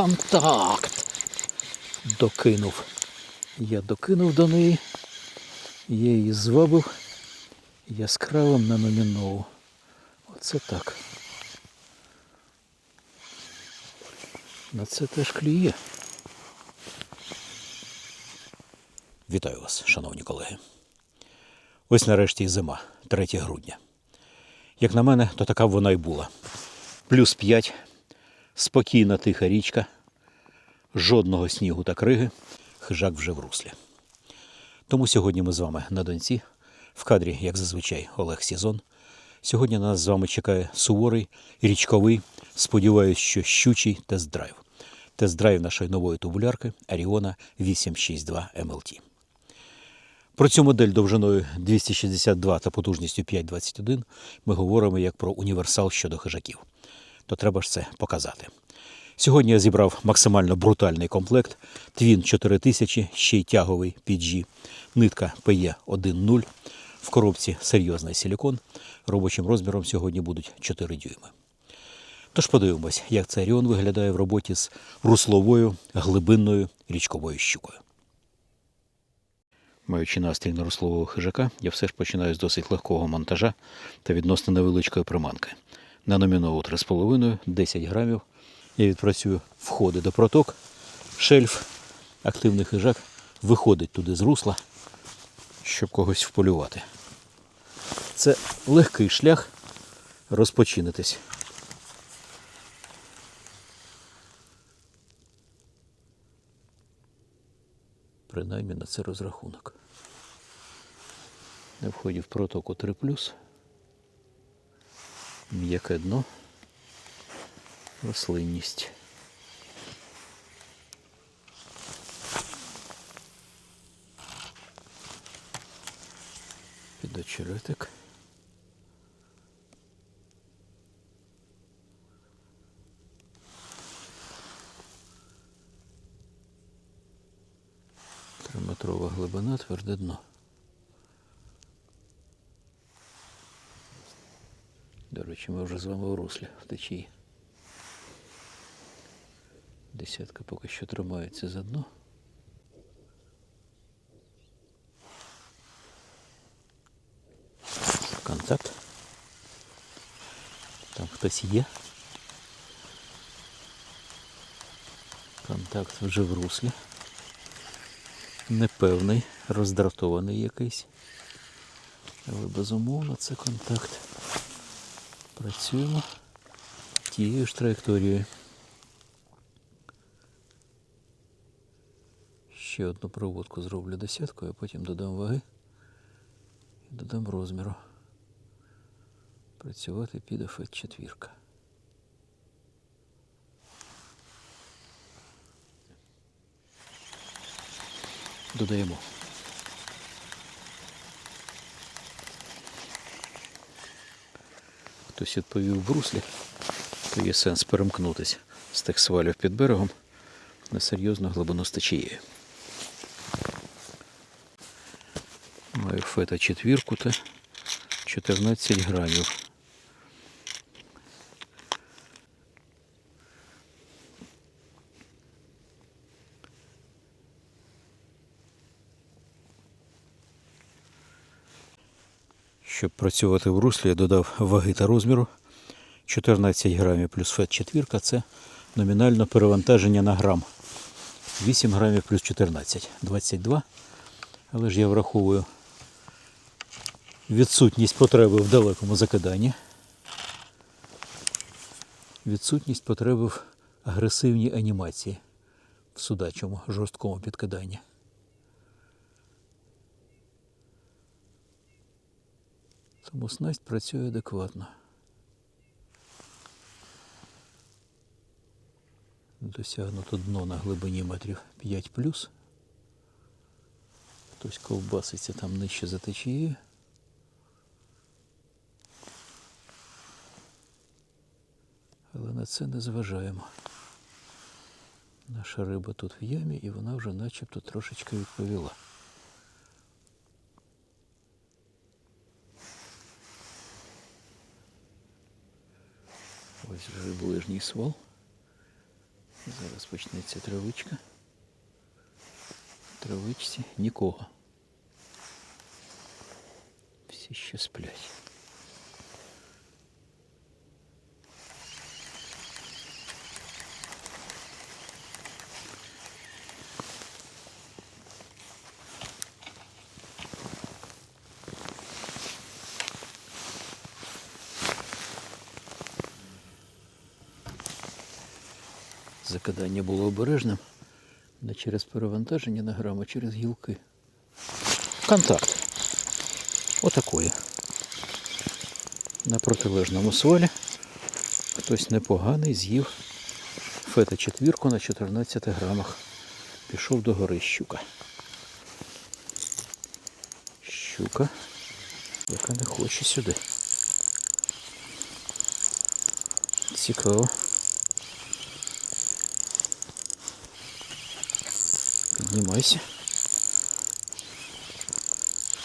контакт. Докинув. Я докинув до неї. Я її звабив яскравим на номінову. Оце так. На це теж клює. Вітаю вас, шановні колеги. Ось нарешті і зима, 3 грудня. Як на мене, то така б вона й була. Плюс 5, спокійна тиха річка, жодного снігу та криги, хижак вже в руслі. Тому сьогодні ми з вами на донці, в кадрі, як зазвичай, Олег Сізон. Сьогодні нас з вами чекає суворий, річковий, сподіваюсь, що щучий тест-драйв. Тест-драйв нашої нової тубулярки Аріона 862 MLT. Про цю модель довжиною 262 та потужністю 521 ми говоримо як про універсал щодо хижаків. То треба ж це показати. Сьогодні я зібрав максимально брутальний комплект. Твін 4000, ще й тяговий PG, нитка PE 1.0. В коробці серйозний силікон. Робочим розміром сьогодні будуть 4 дюйми. Тож подивимось, як цей Оріон виглядає в роботі з русловою, глибинною річковою щукою. Маючи настрій на руслового хижака, я все ж починаю з досить легкого монтажа та відносно невеличкої приманки. На номінову 3,5, 10 грамів. Я відпрацюю входи до проток, шельф, активний хижак виходить туди з русла, щоб когось вполювати. Це легкий шлях розпочинитись. Принаймні на це розрахунок. На вході в протоку 3 м'яке дно, рослинність. Під очеретик. Триметрова глибина, тверде дно. До речі, ми вже з вами у руслі в течії. Десятка поки що тримається за дно. Контакт. Там хтось є. Контакт вже в руслі. Непевний, роздратований якийсь. Але безумовно це контакт. Працюємо тією ж траєкторією. Ще одну проводку зроблю десяткою, а потім додам ваги і додам розміру. Працювати піде фет четвірка. Додаємо. Хтось відповів в руслі, то є сенс перемкнутися з тих свалів під берегом на серйозну глибину з течією. Маю фета четвірку та 14 грамів. Щоб працювати в руслі, я додав ваги та розміру. 14 грамів плюс фет четвірка це номінально перевантаження на грам. 8 грамів плюс 14, 22. Але ж я враховую відсутність потреби в далекому закиданні. Відсутність потреби в агресивній анімації в судачому жорсткому підкиданні. Тому снасть працює адекватно. Досягнуто дно на глибині метрів 5 Хтось ковбаситься там нижче за течією. це не зважаємо. Наша риба тут в ямі і вона вже начебто трошечки відповіла. Ось вже ближній свал. Зараз почнеться травичка. В Травичці нікого. Всі ще сплять. Закидання було обережним. Не через перевантаження на грам, а через гілки. Контакт. Отакої. На протилежному свалі хтось непоганий з'їв фета четвірку на 14 грамах. Пішов до гори щука. Щука, яка не хоче сюди. Цікаво. Піднімайся.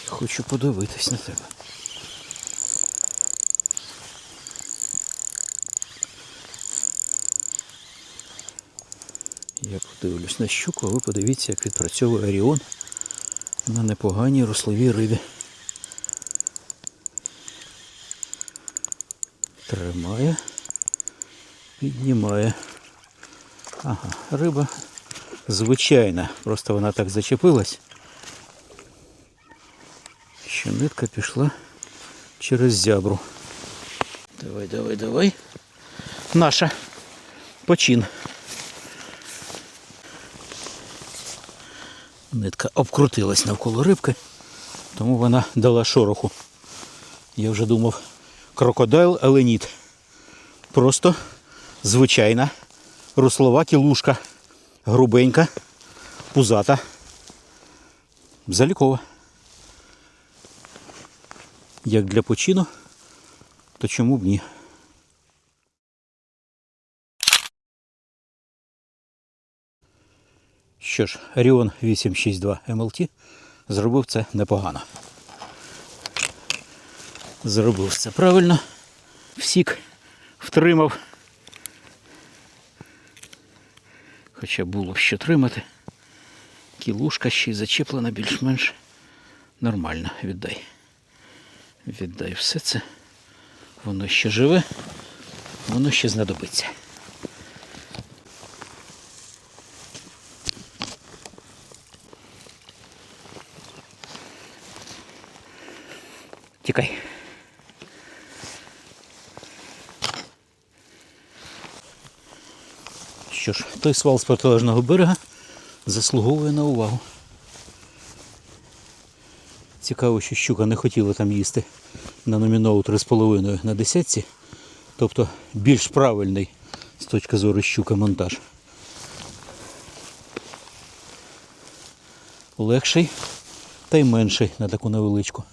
Хочу подивитись на тебе. Я подивлюсь на щуку, а ви подивіться, як відпрацьовує Оріон на непоганій рословій рибі. Тримає, піднімає. Ага, риба звичайна, просто вона так зачепилась, що нитка пішла через зябру. Давай, давай, давай. Наша. Почин. Нитка обкрутилась навколо рибки, тому вона дала шороху. Я вже думав, крокодайл, але ні. Просто звичайна руслова кілушка. Грубенька, пузата, залікова. Як для почину, то чому б ні? Що ж, Оріон 862 MLT зробив це непогано. Зробив це правильно. Всік втримав. Хоча було що тримати. Кілушка ще й зачеплена більш-менш нормально. Віддай. Віддай все це. Воно ще живе, воно ще знадобиться. Тікай. Що ж, той свал з протилежного берега заслуговує на увагу. Цікаво, що щука не хотіла там їсти на номінову 3,5 на десятці. Тобто більш правильний з точки зору щука монтаж. Легший та й менший на таку невеличку.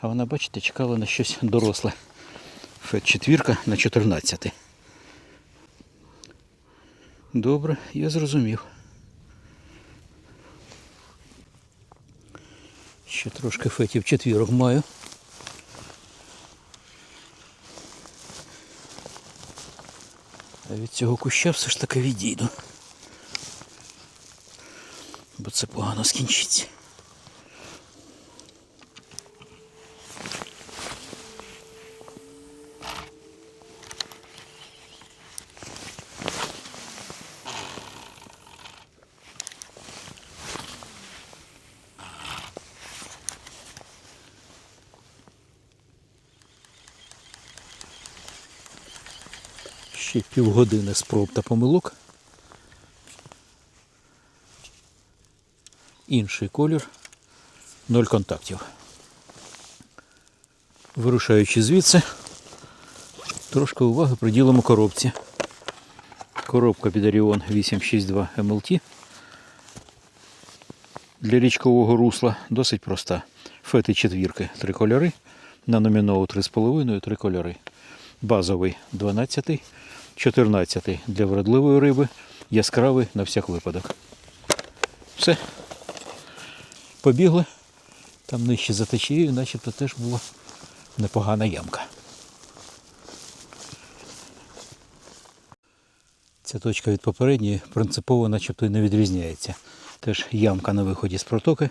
А вона, бачите, чекала на щось доросле. Фет четвірка на 14. Добре, я зрозумів. Ще трошки фетів четвірок маю. А від цього куща все ж таки відійду. Бо це погано скінчиться. Ще півгодини спроб та помилок. Інший колір. Ноль контактів. Вирушаючи звідси, трошки уваги приділимо коробці. Коробка під Оріон 862 MLT. Для річкового русла досить проста. Фети четвірки, три кольори. На номінову 3,5 три кольори. Базовий 12, 14 для вродливої риби, яскравий на всяк випадок. Все. Побігли. Там нижче за течією, начебто теж була непогана ямка. Ця точка від попередньої принципово начебто й не відрізняється. Теж ямка на виході з протоки,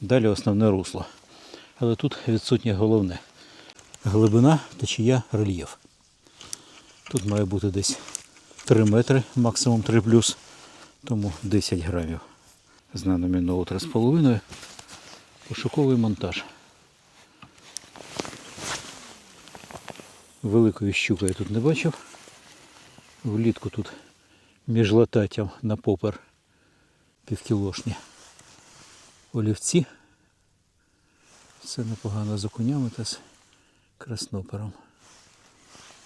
далі основне русло. Але тут відсутнє головне. Глибина, течія, рельєф. Тут має бути десь 3 метри, максимум 3 плюс, тому 10 грамів. Знано міново 3,5. Пошуковий монтаж. Великої щуки я тут не бачив. Влітку тут між лататтям на попер півкілошні олівці. Все непогано з окунями та з краснопером.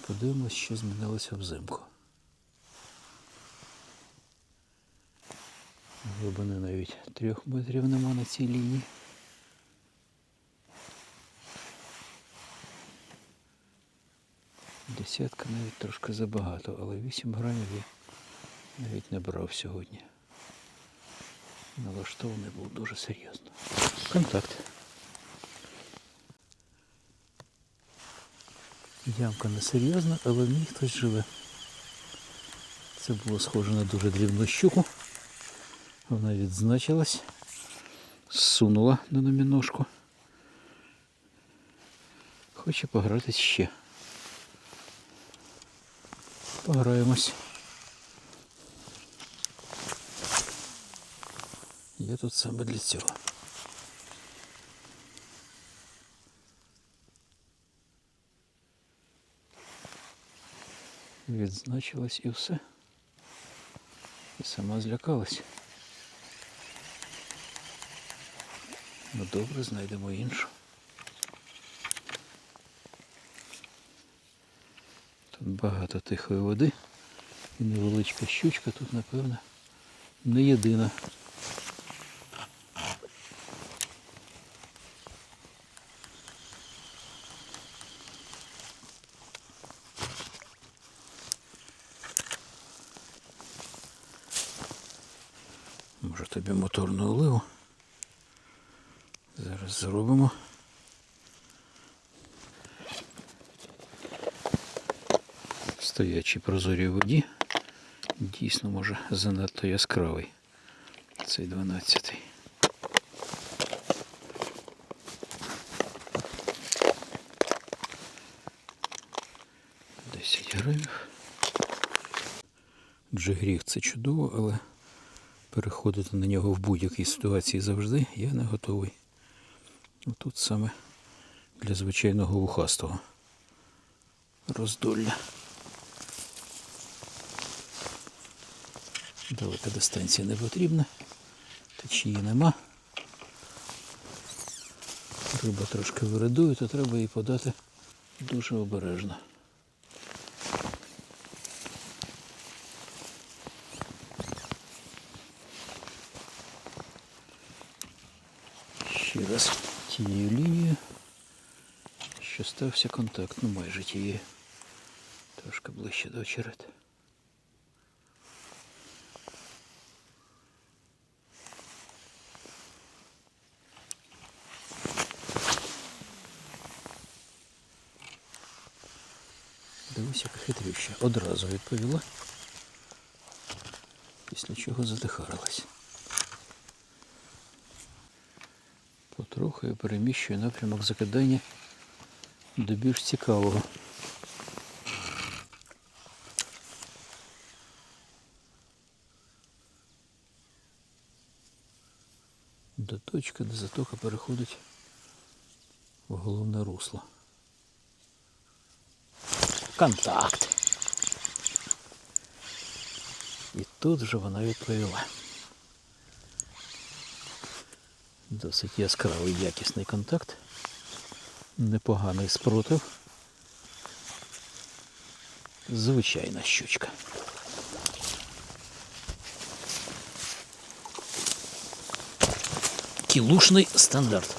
Подивимось, що змінилося взимку. Глибини навіть трьох метрів нема на цій лінії. Десятка навіть трошки забагато, але 8 грамів я навіть не брав сьогодні. Налаштований був дуже серйозно. Контакт. Ямка не серйозна, але в ній хтось живе. Це було схоже на дуже дрібну щуку. Вона відзначилась, сунула на номіножку. Хоче погратись ще. Пограємось. Я тут саме для цього. Відзначилась і все. І сама злякалась. Ну добре, знайдемо іншу. Тут багато тихої води і невеличка щучка тут, напевно, не єдина. Моторну оливу? Зараз зробимо. В стоячій прозорій воді. Дійсно, може, занадто яскравий. Цей 12-й. Десять грамів. Джигріг це чудово, але переходити на нього в будь-якій ситуації завжди я не готовий. Тут саме для звичайного вухастого роздолля. Далека дистанція не потрібна, течії нема. Риба трошки виридує, то треба її подати дуже обережно. Ще раз тією лінією, що стався контакт, ну майже тією. Трошки ближче до очерет. Дивись, яка хитрюща. Одразу відповіла, після чого задихарилась. Потроху переміщую напрямок закидання до більш цікавого. До точки, де затока переходить в головне русло. Контакт. І тут вже вона відповіла. Досить яскравий якісний контакт. Непоганий спротив. Звичайна щучка. Кілушний стандарт.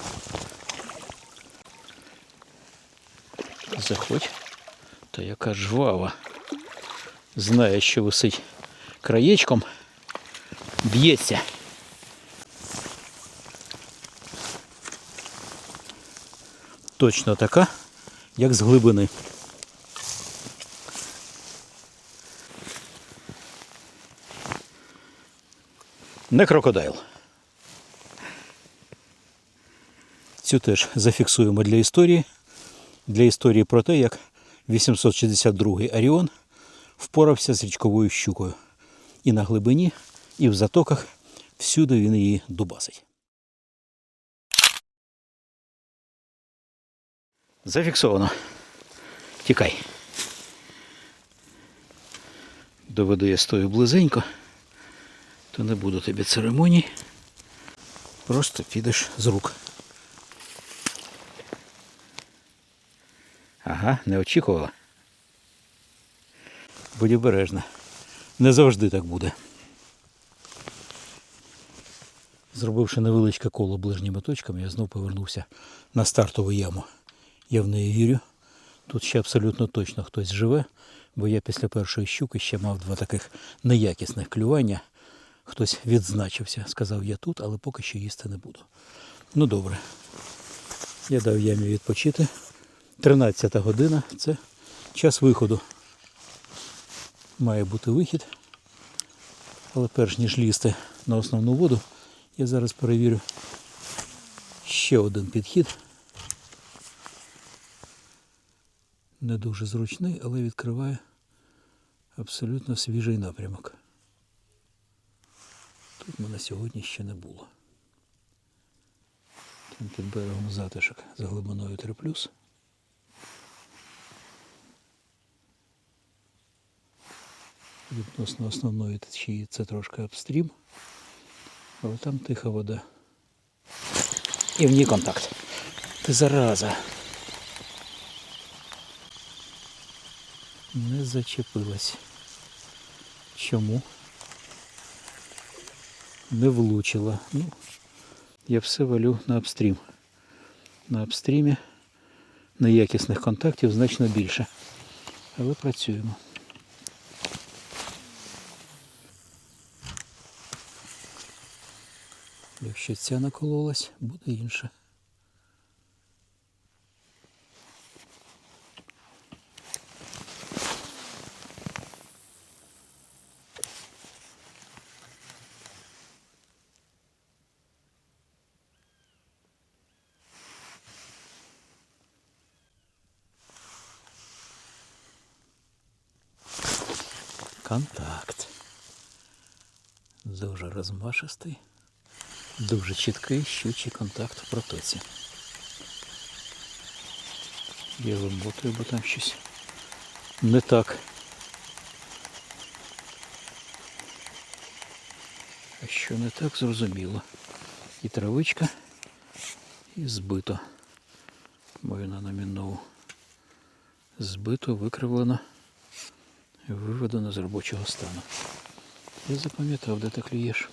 Заходь. Та яка жвава. Знає, що висить краєчком. Б'ється. Точно така, як з глибини. Не крокодайл. Цю теж зафіксуємо для історії. Для історії про те, як 862-й Аріон впорався з річковою щукою. І на глибині, і в затоках всюди він її дубасить. Зафіксовано. Тікай. Доведу я стою близенько, то не буду тобі церемоній. Просто підеш з рук. Ага, не очікувала. Будь обережна. Не завжди так буде. Зробивши невеличке коло ближніми точками, я знов повернувся на стартову яму. Я в неї вірю. Тут ще абсолютно точно хтось живе, бо я після першої щуки ще мав два таких неякісних клювання. Хтось відзначився, сказав я тут, але поки що їсти не буду. Ну добре. Я дав ямі відпочити. 13 година це час виходу. Має бути вихід. Але перш ніж лізти на основну воду, я зараз перевірю ще один підхід. Не дуже зручний, але відкриває абсолютно свіжий напрямок. Тут мене сьогодні ще не було. Там під берегом затишок за глибиною 3 Відносно основної течії це трошки апстрім, але там тиха вода. І в ній контакт. Ти зараза. Не зачепилась. Чому? Не влучила. Ну, я все валю на апстрім. На апстрімі неякісних контактів значно більше. Але працюємо. Якщо ця накололась, буде інша. Контакт. Дуже розмашистий. Дуже чіткий щучий контакт в протоці. Я вимотую, бо там щось не так. А що не так, зрозуміло. І травичка, і збито. Мою на номінову. Збито, викривлено, виведено з робочого стану. Я запам'ятав, де ти клюєш.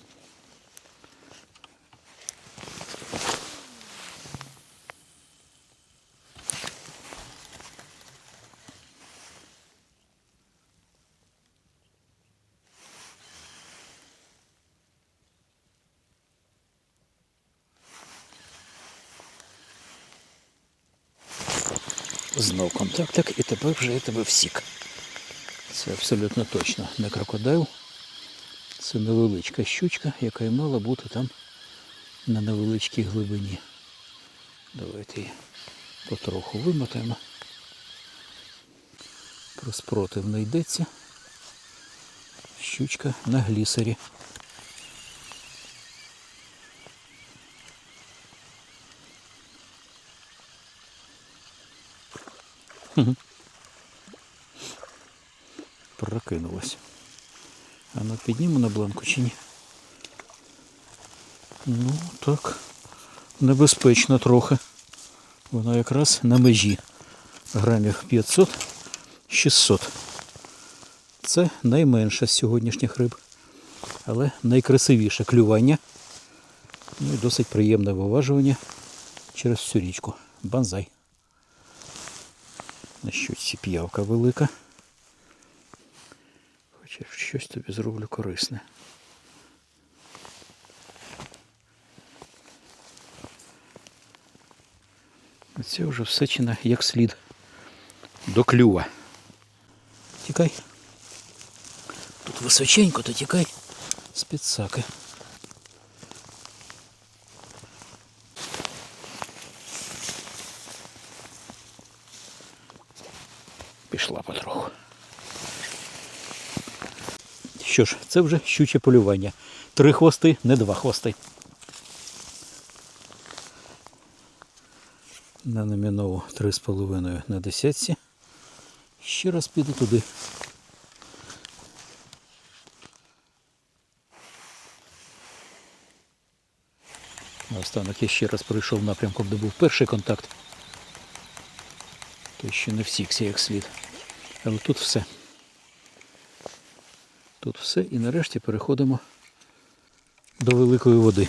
Знов контактик і тепер вже я тебе всік. Це абсолютно точно не крокодайл. Це невеличка щучка, яка і мала бути там на невеличкій глибині. Давайте її потроху вимотаємо. Про спротив не йдеться. Щучка на глісері. Прокинулась. А ну підніму на бланку чи ні? Ну так, небезпечно трохи. Вона якраз на межі. Грамів 500-600. Це найменша з сьогоднішніх риб. Але найкрасивіше клювання. Ну і досить приємне виважування через всю річку. Банзай. На щуці п'явка велика тобі зроблю корисне. Це вже всечина як слід до клюва. Тікай. Тут височенько, то тікай з під саки. Пішла потроху. Що ж, це вже щуче полювання. Три хвости, не два хвости. На номінову 3,5 на десятці. Ще раз піду туди. Наостанок я ще раз пройшов напрямком, де був перший контакт. То ще не всікся як слід. Але тут все. Тут все і нарешті переходимо до великої води.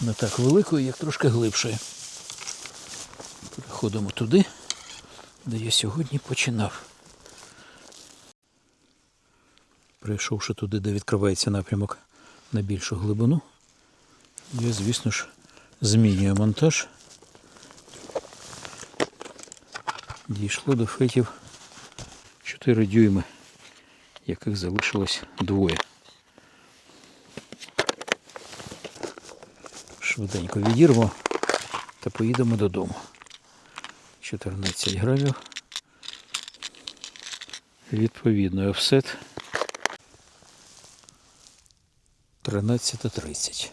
Не так великої, як трошки глибшої. Переходимо туди, де я сьогодні починав. Прийшовши туди, де відкривається напрямок на більшу глибину, я, звісно ж, змінюю монтаж. Дійшло до фетів 4 дюйми, яких залишилось двоє. Швиденько відірвемо та поїдемо додому. 14 грамів. Відповідно, офсет 13.30.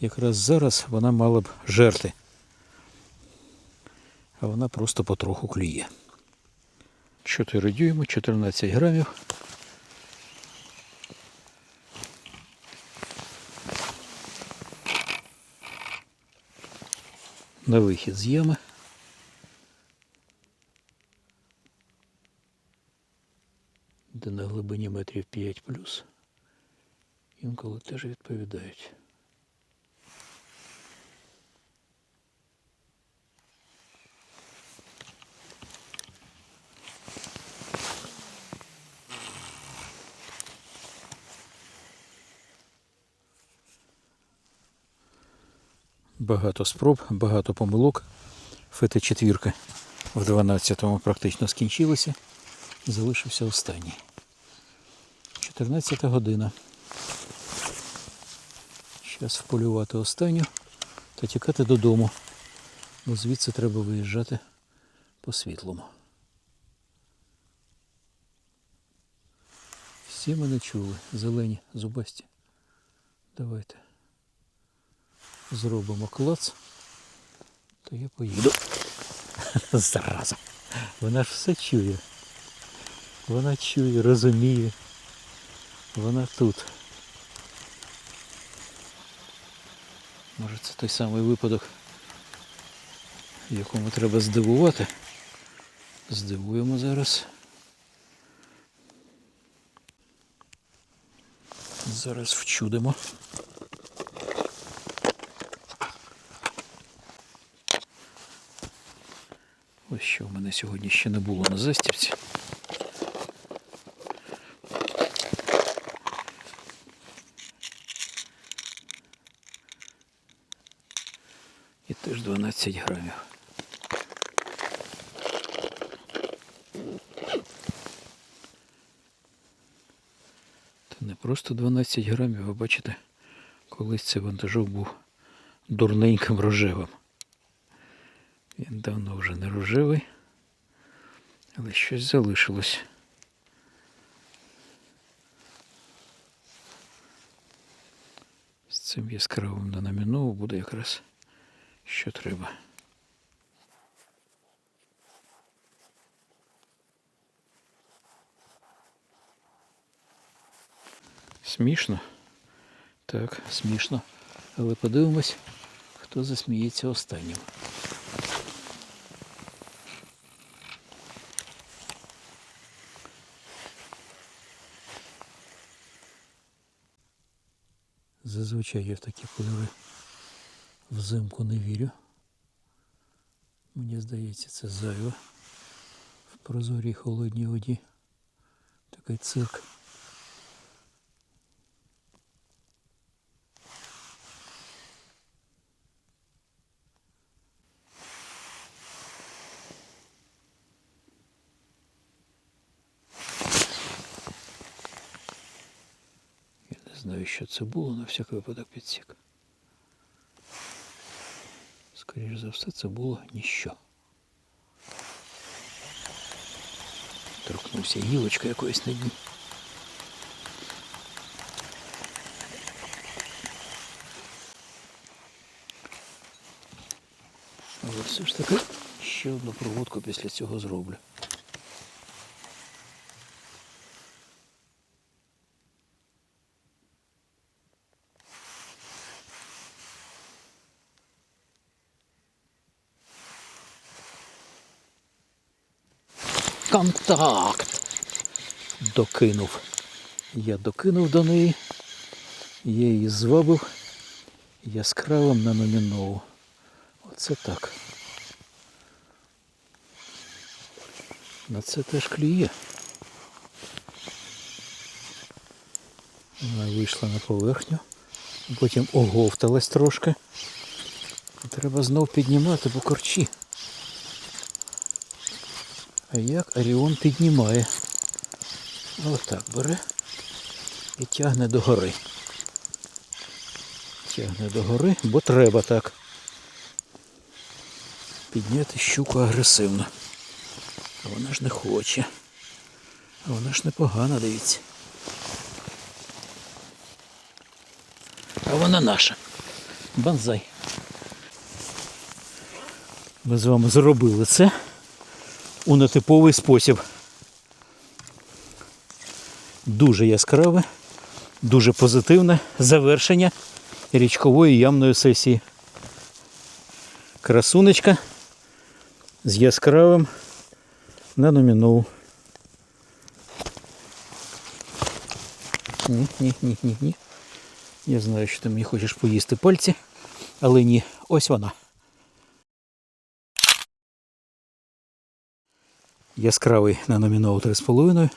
Якраз зараз вона мала б жерти. А вона просто потроху клює. 4 дюйми, 14 грамів. На вихід з ями. Де на глибині метрів 5 плюс. Інколи теж відповідають. Багато спроб, багато помилок. Фета четвірка в 12-му практично скінчилася. Залишився останній. 14 година. Зараз вполювати останню та тікати додому. Бо звідси треба виїжджати по світлому. Всі мене чули. Зелені, зубасті. Давайте зробимо клац, то я поїду. Зараза. Вона ж все чує. Вона чує, розуміє. Вона тут. Може це той самий випадок, якому треба здивувати. Здивуємо зараз. Зараз вчудимо. Ось що в мене сьогодні ще не було на застівці. І теж 12 грамів. Та не просто 12 грамів, ви бачите, колись цей вантажок був дурненьким рожевим. Він давно вже не рожевий, але щось залишилось. З цим яскравим на номінову буде якраз що треба. Смішно. Так, смішно. Але подивимось, хто засміється останнім. Зазвичай я в такі кольори взимку не вірю. Мені здається, це зайве. В прозорій холодній воді. Такий цирк. Я не знаю, що це було, на всяк випадок підсік. Скоріше за все, це було ніщо. Торкнувся гілочка якоїсь на дні. Але все ж таки ще одну проводку після цього зроблю. Контакт! Докинув. Я докинув до неї. Я її звабив яскравим на номінову. Оце так. На це теж клює. Вона вийшла на поверхню, потім оговталась трошки. Треба знов піднімати по корчі. Як Оріон піднімає? Отак бере і тягне до гори. Тягне до гори, бо треба так. Підняти щуку агресивно. А вона ж не хоче. А вона ж непогана, дивіться. А вона наша. Банзай. Ми з вами зробили це у нетиповий спосіб. Дуже яскраве, дуже позитивне завершення річкової ямної сесії. Красунечка з яскравим на номінову. Ні, ні, ні, ні, ні. Я знаю, що ти мені хочеш поїсти пальці, але ні, ось вона. Яскравий на номінову 3,5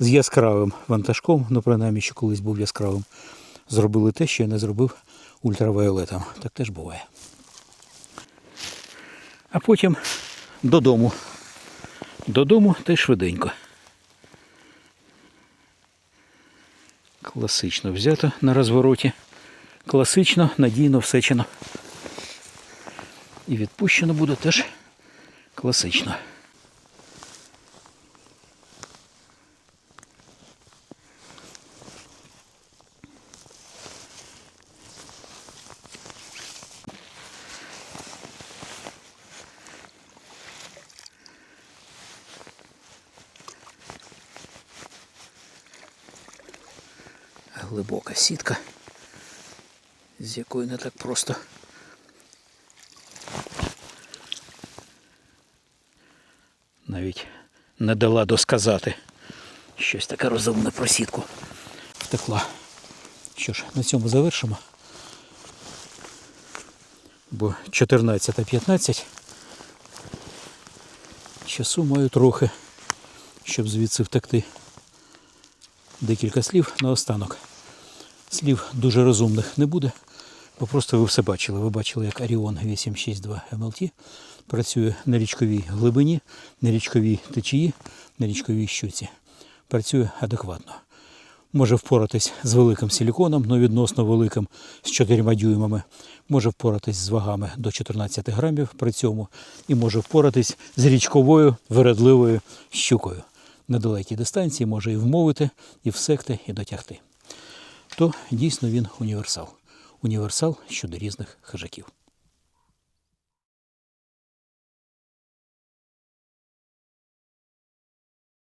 з яскравим вантажком, ну принаймні, що колись був яскравим, зробили те, що я не зробив ультравіолетом. Так теж буває. А потім додому. Додому та й швиденько. Класично взято на розвороті. Класично, надійно всечено. І відпущено буде теж класично. Сітка, з якої не так просто. Навіть не дала досказати щось таке розумне про сітку. Втекла. Що ж, на цьому завершимо. Бо 14.15 часу маю трохи, щоб звідси втекти. Декілька слів наостанок. Слів дуже розумних не буде, бо просто ви все бачили. Ви бачили, як Оріон 862 МЛТ працює на річковій глибині, на річковій течії, на річковій щуці. Працює адекватно. Може впоратись з великим силіконом, ну відносно великим, з 4 дюймами. Може впоратись з вагами до 14 грамів при цьому. І може впоратись з річковою вередливою щукою на далекій дистанції може і вмовити, і всекти, і дотягти. То дійсно він універсал. Універсал щодо різних хижаків.